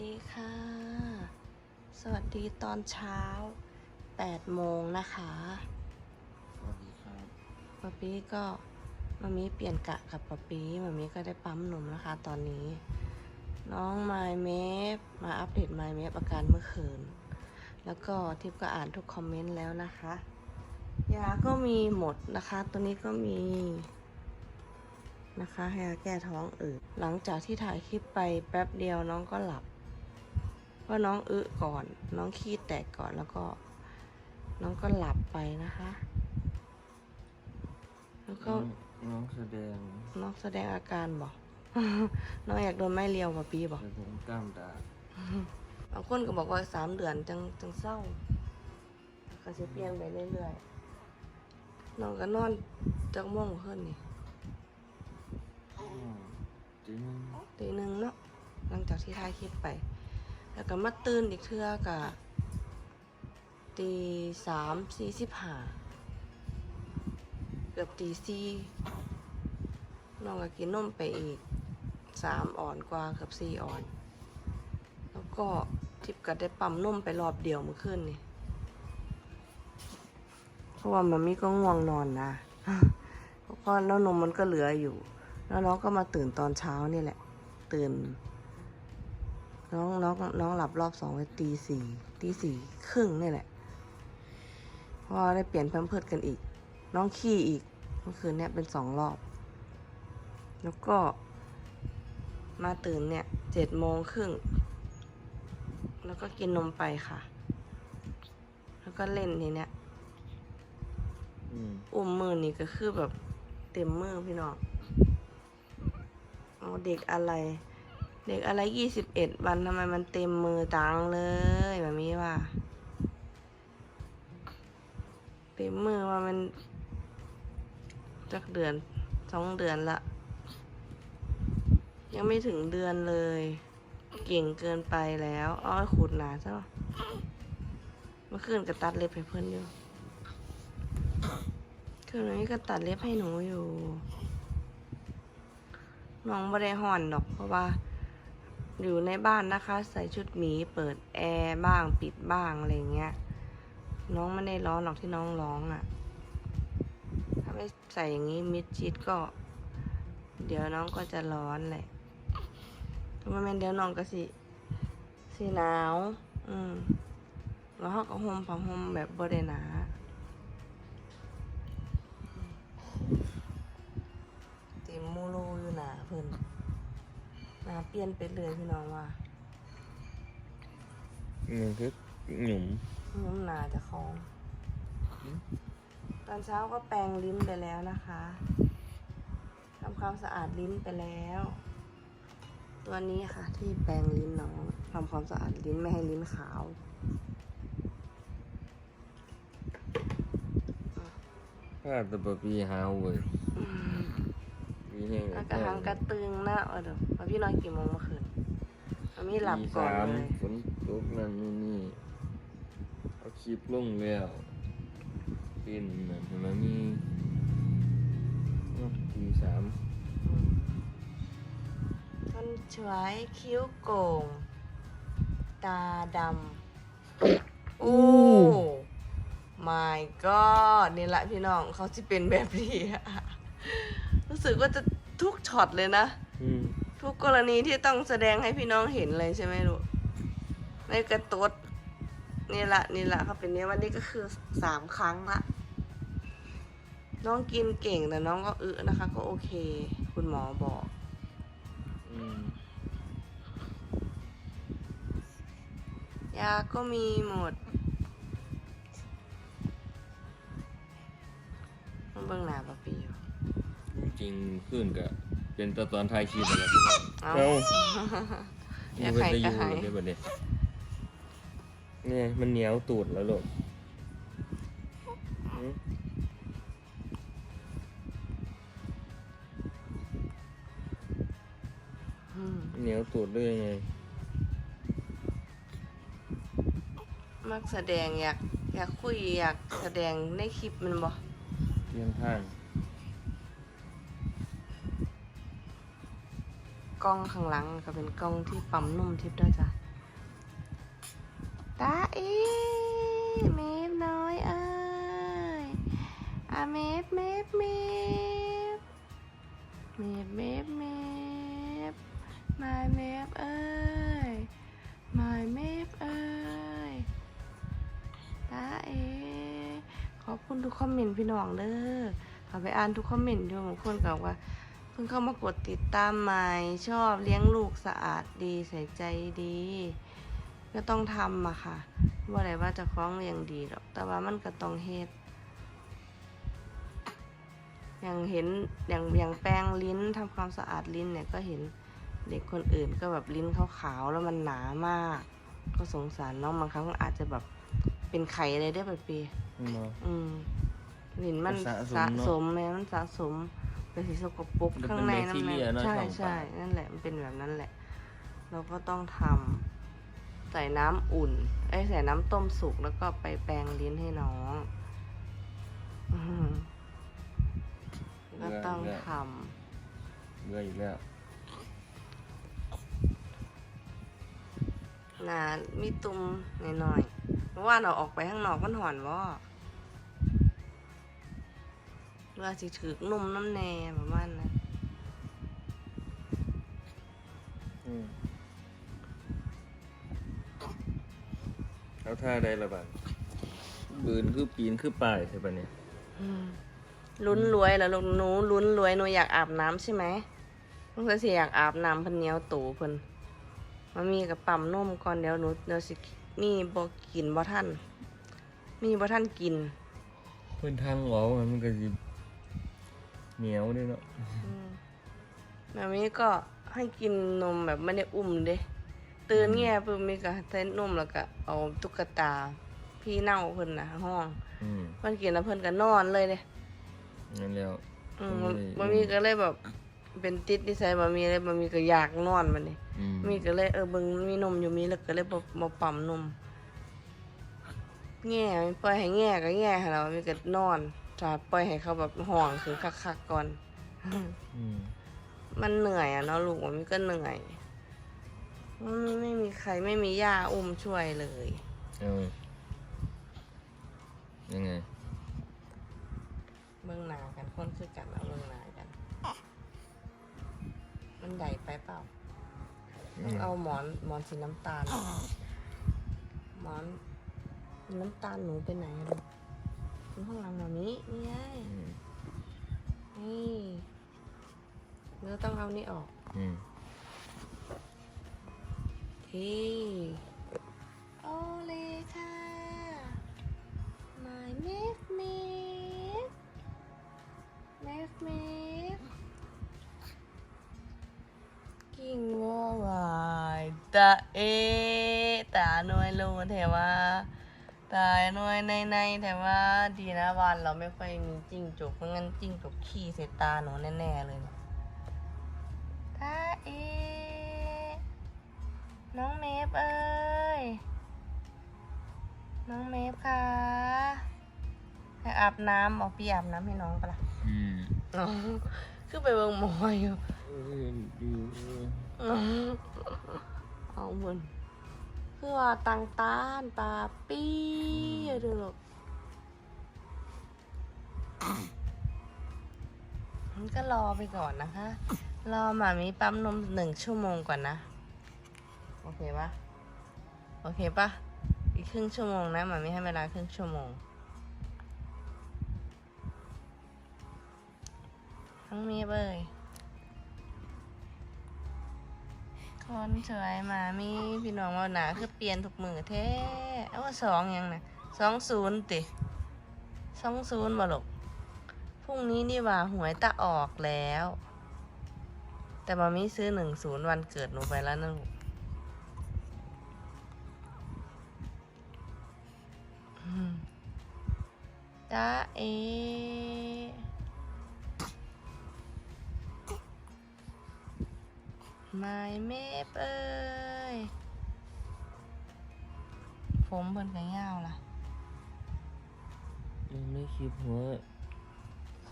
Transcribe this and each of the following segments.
ดีค่ะ สวัสดีตอนเช้า8โมงนะคะสวัสดีครับป๊าปี้ก็มามีเปลี่ยนกะกับป๊าปี้มามีก็ได้ปั๊มนมนะคะ ตอนนี้ น้องไมเมฟมาอัปเดตไมเมฟอาการเมื่อคืน แล้วก็ทิพย์ก็อ่านทุกคอมเมนต์แล้วนะคะ ยาก็มีหมดนะคะ ตัวนี้ก็มีนะคะยาแก้ท้องอืดหลังจากที่ถ่ายคลิปไปแป๊บเดียวน้องก็หลับเพ ราะน้องอึก่อน น้องขี้แตกก่อนแล้วก็ น้องก็หลับไปนะคะ แล้วก็น้องแสดง น้องแสดงอาการบอก น้องอยากโดนไม้เรียวป่ะปีบอกแสดงกล้ามดาบางคนก็บอกว่าสามเดือนจังจังเศร้าก็จะเปลี่ยนไปเรื่อยๆน้องก็นอนจักโม่วงขึ้นนี่อืมจริงตีหนึ่งเนาะหลังจากที่ถ่ายคลิปไป แล้วก็มาตื่นอีกเทื่อกะตีสามสี่สิบห้าเกือบตีสี่น้องก็กินนมไปอีกสามอ่อนกว่าเกือบสี่อ่อน แล้วก็ทิพย์ก็ได้ปั๊มนมไปรอบเดียวเมื่อคืนนี่เพราะว่ามันมีก็ง่วงนอนนะเพราะแล้วนมมันก็เหลืออยู่ แล้วน้องก็มาตื่นตอนเช้านี่แหละ ตื่น น้องน้องน้องหลับรอบสองไปตีสี่ตีสี่ครึ่งนี่แหละเพราะว่าได้เปลี่ยนแพมเพิร์ดกันอีก น้องขี้อีกเมื่อคืนเนี่ยเป็นสองรอบ แล้วก็ มาตื่นเนี่ยเจ็ดโมงครึ่งแล้วก็กินนมไปค่ะ แล้วก็เล่นทีเนี้ยอืมอุ้มมือนี่ก็คือแบบเต็มมือพี่น้องเอาเด็กอะไร เด็กอะไรยี่สิบเอ็ดวันทำไมมันเต็มมือจังเลยแบบนี้ว่า เต็มมือว่ามันจักเดือนสองเดือนละ ยังไม่ถึงเดือนเลย เก่งเกินไปแล้วอ้อยขูดหนาซะวะเมื่อคืนก็ตัดเล็บให้เพื่อนอยู่คืนนี้ก็ตัดเล็บให้หนูอยู่น้องไม่ได้ห่อนดอกเพราะว่า อยู่ในบ้านนะคะ ใส่ชุดหมีเปิดแอร์บ้างปิดบ้างอะไรเงี้ย น้องไม่ได้ร้อนหรอกที่น้องร้องอะ่ะ ถ้าไม่ใส่อย่างนี้มิดชิดก็ เดี๋ยวน้องก็จะร้อนแหละถ้าไม่งั้นเดี๋ยวน้องก็สิสิหนาว อืม แล้วเขาก็ห่มผ้าห่มแบบบริหนาเต็มมูรูอยู่หนาเพิ่อน นาเปลี่ยนไปเลยพี่น้องว่านี่คือหนุ่มน้ำหนาจะคอง ตอนเช้าก็แปรงลิ้นไปแล้วนะคะทำความสะอาดลิ้นไปแล้ว ตัวนี้ค่ะ ที่แปรงลิ้นน้องทำความสะอาดลิ้นไม่ให้ลิ้นขาวพาตะบะปีหาวเว้ย ปีนี้อากาหังกระตึงหน้าเออเดี๋ยวมาพี่นอนกี่โมงเมื่อคืนมามีหลับก่อนตีสามเลยฝนตกนั่นนู่นนี่เอาคลิปลงแล้วปีนนั่นเห็นไหมมีเนาะตีสามคนสวยคิ้วโก่ง ตาดำโอ้ my god นี่แหละพี่น้องเขาจะเป็นแบบนี้อะ รู้สึกว่าจะทุกช็อตเลยนะ อืมทุกกรณีที่ต้องแสดงให้พี่น้องเห็นเลยใช่ไหมลูกในกระตุดนี่ละนี่ละเขาเป็นเนี้ยวันนี้ก็คือสามครั้งละ น้องกินเก่งแต่น้องก็อึนะคะ ก็โอเค คุณหมอบอก อืมยาก็มีหมดมันเบิ่งหน้าปะปีอยู่ จริงๆขึ้นกะเป็นตะตอนท้ายคลิปแล้วพี่น้องเอ้าเอ้าอยากใครก็ให้เดี๋ยวบัดนี้เนี่ยมันเหนียวตูดแล้วลูกอืมอืมเหนียวตูดด้วยยังไงมักแสดงอยากอยากคุยอยากแสดงในคลิปมันบ่เลี้ยงข้าง กล้องข้างหลังก็เป็นกล้องที่ปั๊มนุ่มทิพย์ด้วยจ้ะตาเอ๋เมฟน้อยเอ้ยอาเมฟเมฟเมฟเมฟเมฟเมฟมาเมฟเอ้ยมาเมฟเอ้ยตาเอขอบคุณทุกคอมเมนต์พี่น้องเด้อเขาไปอ่านทุกคอมเมนต์อยู่บางคนก็ว่า เพิ่งเข้ามากดติดตามใหม่ชอบเลี้ยงลูกสะอาดดีใส่ใจดี ก็ต้องทำอะค่ะว่าอะไรว่าจะคล้องเลี้ยงดีหรอกแต่ว่ามันก็ต้องเฮ็ดอย่างเห็นอย่างอย่างแปรงลิ้นทำความสะอาดลิ้นเนี่ยก็เห็นเด็กคนอื่นก็แบบลิ้นขาวๆแล้วมันหนามาก ก็สงสารน้องบางครั้งอาจจะแบบเป็นไข่อะไรได้แบบปีเนาะอืมลิ้นมันสะสมสะเนอะสมแม้มันสะสม เป็นสีสกปรกมันเป็นข้างในแบคทีเรียเนอะใช่ช่องปาก ใช่นั่นแหละมันเป็นแบบนั้นแหละ เราก็ต้องทำใส่น้ำอุ่นไอ้ยใส่น้ำต้มสุกแล้วก็ไปแปรงลิ้นให้น้องอืมก็ต้องทเบื่ออีกแล้วำนามีตุ่มหน่อยๆเพราะว่าเราออกไปข้างนอกมันหอนว่า เรือสิถือกนุ่มน้ำแน่ประมาณนั้นอืมเอาท่าใดละบาดบืนคือปีนคือป่ายใช่ปะเนี่ยอืมลุ้นรวยแล้วลูกหนูลุ้นรวยหนูอยากอาบน้ำใช่ไหมลูกสิอยากอาบน้ำเพิ่นเหนียวตูเพิ่นมามีกับปั๊มนมก่อนเดี๋ยวหนูเดี๋ยวสิมีบ่กินบ่ท่านมีบ่ท่านกิน เพิ่นทางเว้ามันก็สิ เหนียวเด้เนาะอืมแบบนี้ก็ให้กินนมแบบไม่ได้อุ้มเด้ตื่นเงี้ยปุ๊บมีก็เต้นนมแล้วก็เอาตุ๊กตา พี่เน่าเพิ่นนะห้องอืมเพิ่นกินแล้วเพิ่นก็นอนเลยเด้นั่นแล้วอืมอืมบะมีก็เลยแบบ เป็นติดนิสัยบะมีเลยบะมีก็อยากนอนมันนี่อืมมีก็เลยเออเบิ่งมีนมอยู่มีแล้วก็เลยบ่บ่ปั๊มนมแง่ปล่อยให้แง่ก็แง่ให้เรามีก็นอน ถ้าปล่อยให้เขาแบบห่วงคือคักๆก่อน อืมมันเหนื่อยอะเนาะลูกมันก็เหนื่อยมันไม่มีใครไม่มีย่าอุ้มช่วยเลย เออยังไงเบิ่งหน้ากันคนคือกันเอาเบิ่งหน้ากัน มันใหญ่ไปเปล่าต้องเอาหมอนหมอนสีน้ำตาล หมอนน้ำตาลหนูไปไหนอะลูก อยู่ข้างหลังแบบนี้นี่ไงอืมนี่เราต้องเอานี่ออกอืมที่โอเลค่ะ my m a c m a c m a c m a c กิ่งวัววายตาเอตาหน่วยรูนแต่ว่า ตายหน่วยในในแต่ว่าดีนะวันเราไม่ค่อยมีจิ้งจกเพราะงั้นจิ้งจกขี้ใส่ตาหนูแน่ๆเลยตาเอ น้องเมฟเอ้ย น้องเมฟค่ะให้อาบน้ำบอกพี่อาบน้ำให้น้องปะล่ะอืมน้องคือไปเบิ่งหมออยู่เออดูเออน้องเอาเหมือน คือว่าตังตาลปาปี้อะเดูหรอกมันก็รอไปก่อนนะคะ รอหมามีปั๊มนมหนึ่งชั่วโมงก่อนนะ โอเคปะโอเคปะอีกครึ่งชั่วโมงนะหมามีให้เวลาครึ่งชั่วโมง ทั้งมีเบย คนสวยมามีพี่น้องว่าหนาคือเปลี่ยนทุกมือแท้เอาว่าสองยังนะสองศูนย์ติสองศูนย์บ่หรอกพรุ่งนี้นี่ว่าหวยตะออกแล้ว แต่มามีซื้อหนึ่งศูนย์วันเกิดหนูไปแล้วนะลูกอืมจ้าเอ ไม่เมฟเอ้ย ผมเพิ่นก็ยาวล่ะมันไม่คิดหัว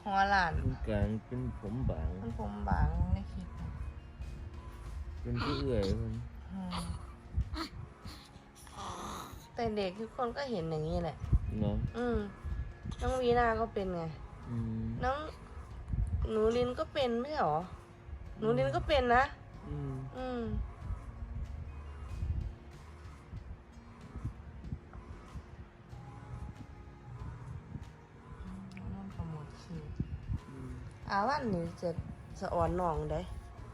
หัวหลานตรงกลางเป็นผมบาง มันผมบางในคลิปน่ะเป็นผู้เอื่อยมันอืมแต่แต่เด็กทุกคนก็เห็นอย่างนี้แหละ เนาะอืมน้องวีนาก็เป็นไง อืมน้อง หนูลินก็เป็นไม่ใช่หรอ หนูลินก็เป็นนะ อืมอืม น้องขโมยคิวอืมอาวันนี้จะสะอ่อนหนองได้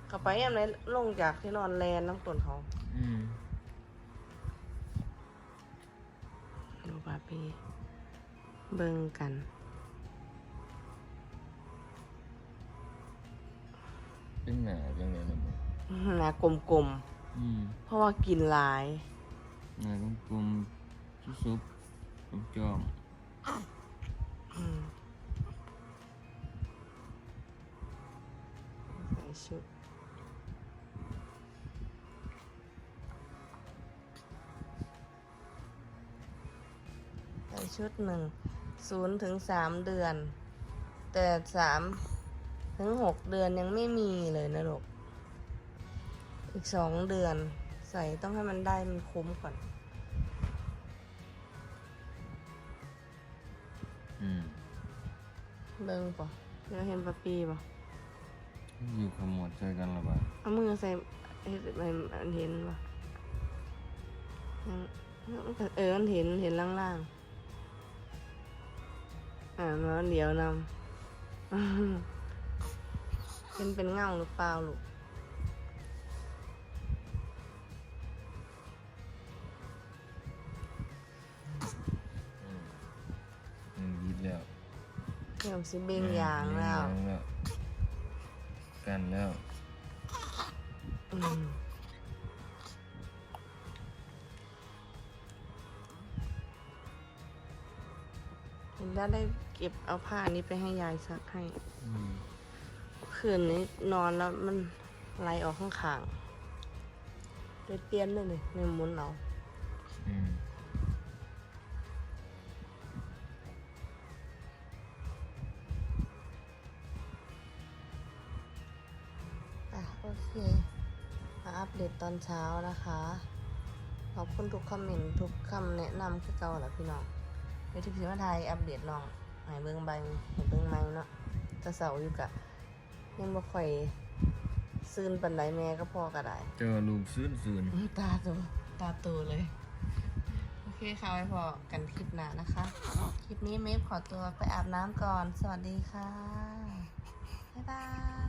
เขาไปยังไงลงจากที่นอนแลนน้ำต้นเขาอืมดูบาปีเบิ่งกัน เป็นหนาจังเลยนะมึงห นากลมอืมๆ เพราะว่ากินหลายหนากลมๆซุบซุบจอมอืมใส่ชุด ใส่ชุดหนึ่งศูนย์ถึงสามเดือน แต่สามถึงหกเดือนยังไม่มีเลยนะลูก อีกสองเดือน ใส่ต้องให้มันได้มันคุ้มก่อนๆอืมเบิ่งปะเดี๋ยวเห็นปะปีปะอยู่ขมวดใส่กันละบาดเอามือใส่เห็นมันเห็นปะยังเออมันเห็นเห็นล่างๆ อ่ามันเดี๋ยวนำเป็นเป็นเงาหรือเปล่าลูก ริ่มสิเบงยางแล้วเบ่งยางแล้วกันแล้วอืมเห็นแล้วได้เก็บเอาผ้านี้ไปให้ยายซักให้ อืมคืนนี้นอนแล้วมันไหลออกข้างขางๆเลยเปลี่ยนเลยเลยในมุนเอาอืม เดตตอนเช้านะคะ ขอบคุณทุกคอมเมนต์ทุกคำแนะนำคือเก่าแหละพี่น้องในที่พิมพ์ไทยอัปเดตน้องใหายเบิ้งใบใหายเบิ้งไม้เนาะจะเสาอยู่กะยังบ่ค่อยซื่นปันไดแม่ก็พอก็ได้เจอลูกซื่นซื่นตาโตตาโตเลย โอเคค่ะไว้พอกันคลิปหน้านะคะ คลิปนี้เมฟขอตัวไปอาบน้ำก่อน สวัสดีค่ะ บ๊ายบาย